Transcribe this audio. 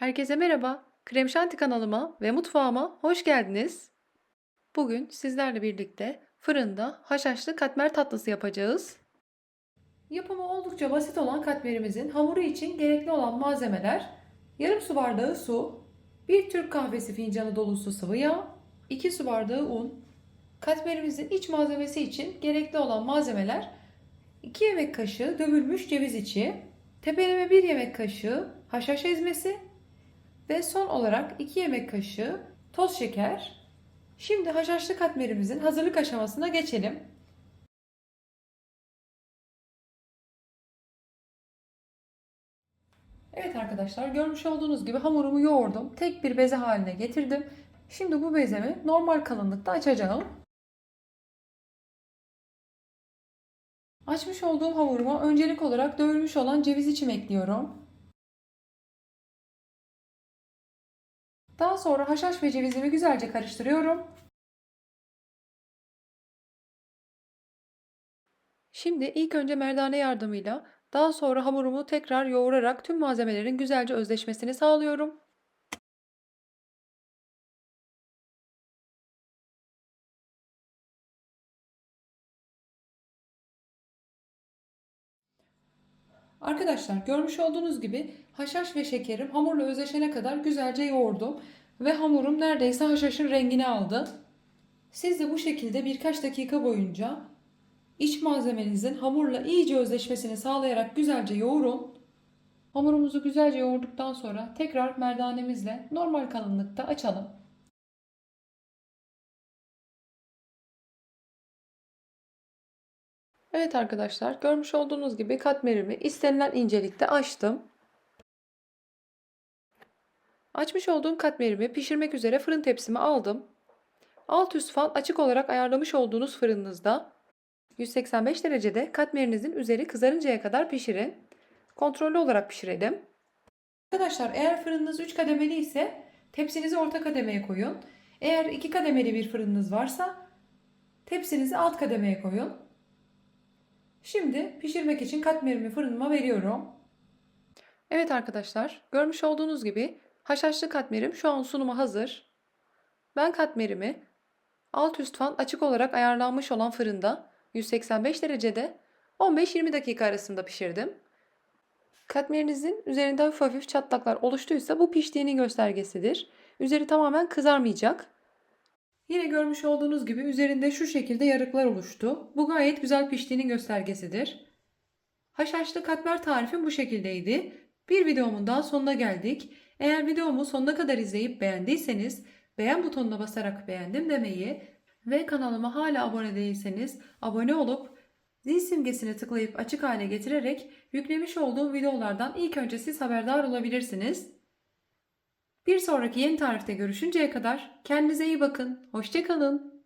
Herkese merhaba. Krem Şanti kanalıma ve mutfağıma hoş geldiniz. Bugün sizlerle birlikte fırında haşhaşlı katmer tatlısı yapacağız. Yapımı oldukça basit olan katmerimizin hamuru için gerekli olan malzemeler yarım su bardağı su, 1 Türk kahvesi fincanı dolusu sıvı yağ, 2 su bardağı un. Katmerimizin iç malzemesi için gerekli olan malzemeler 2 yemek kaşığı dövülmüş ceviz içi, tepeleme 1 yemek kaşığı haşhaş ezmesi ve son olarak 2 yemek kaşığı toz şeker. Şimdi haşhaşlı katmerimizin hazırlık aşamasına geçelim. Evet arkadaşlar görmüş olduğunuz gibi hamurumu yoğurdum. Tek bir beze haline getirdim. Şimdi bu bezemi normal kalınlıkta açacağım. Açmış olduğum hamuruma öncelik olarak dövülmüş olan ceviz içim ekliyorum. Daha sonra haşhaş ve cevizimi güzelce karıştırıyorum. Şimdi ilk önce merdane yardımıyla daha sonra hamurumu tekrar yoğurarak tüm malzemelerin güzelce özleşmesini sağlıyorum. Arkadaşlar görmüş olduğunuz gibi haşhaş ve şekerim hamurla özleşene kadar güzelce yoğurdum ve hamurum neredeyse haşhaşın rengini aldı. Siz de bu şekilde birkaç dakika boyunca iç malzemenizin hamurla iyice özleşmesini sağlayarak güzelce yoğurun. Hamurumuzu güzelce yoğurduktan sonra tekrar merdanemizle normal kalınlıkta açalım. Evet arkadaşlar görmüş olduğunuz gibi katmerimi istenilen incelikte açtım. Açmış olduğum katmerimi pişirmek üzere fırın tepsime aldım. Alt üst fan açık olarak ayarlamış olduğunuz fırınınızda 185 derecede katmerinizin üzeri kızarıncaya kadar pişirin. Kontrollü olarak pişirelim. Arkadaşlar eğer fırınınız 3 kademeli ise tepsinizi orta kademeye koyun. Eğer 2 kademeli bir fırınınız varsa tepsinizi alt kademeye koyun. Şimdi pişirmek için katmerimi fırınıma veriyorum. Evet arkadaşlar, görmüş olduğunuz gibi haşhaşlı katmerim şu an sunuma hazır. Ben katmerimi alt üst fan açık olarak ayarlanmış olan fırında 185 derecede 15-20 dakika arasında pişirdim. Katmerinizin üzerinde hafif hafif çatlaklar oluştuysa bu piştiğinin göstergesidir. Üzeri tamamen kızarmayacak. Yine görmüş olduğunuz gibi üzerinde şu şekilde yarıklar oluştu. Bu gayet güzel piştiğinin göstergesidir. Haşhaşlı katmer tarifim bu şekildeydi. Bir videomun daha sonuna geldik. Eğer videomu sonuna kadar izleyip beğendiyseniz beğen butonuna basarak beğendim demeyi ve kanalıma hala abone değilseniz abone olup zil simgesini tıklayıp açık hale getirerek yüklemiş olduğum videolardan ilk önce siz haberdar olabilirsiniz. Bir sonraki yeni tarifte görüşünceye kadar kendinize iyi bakın. Hoşçakalın.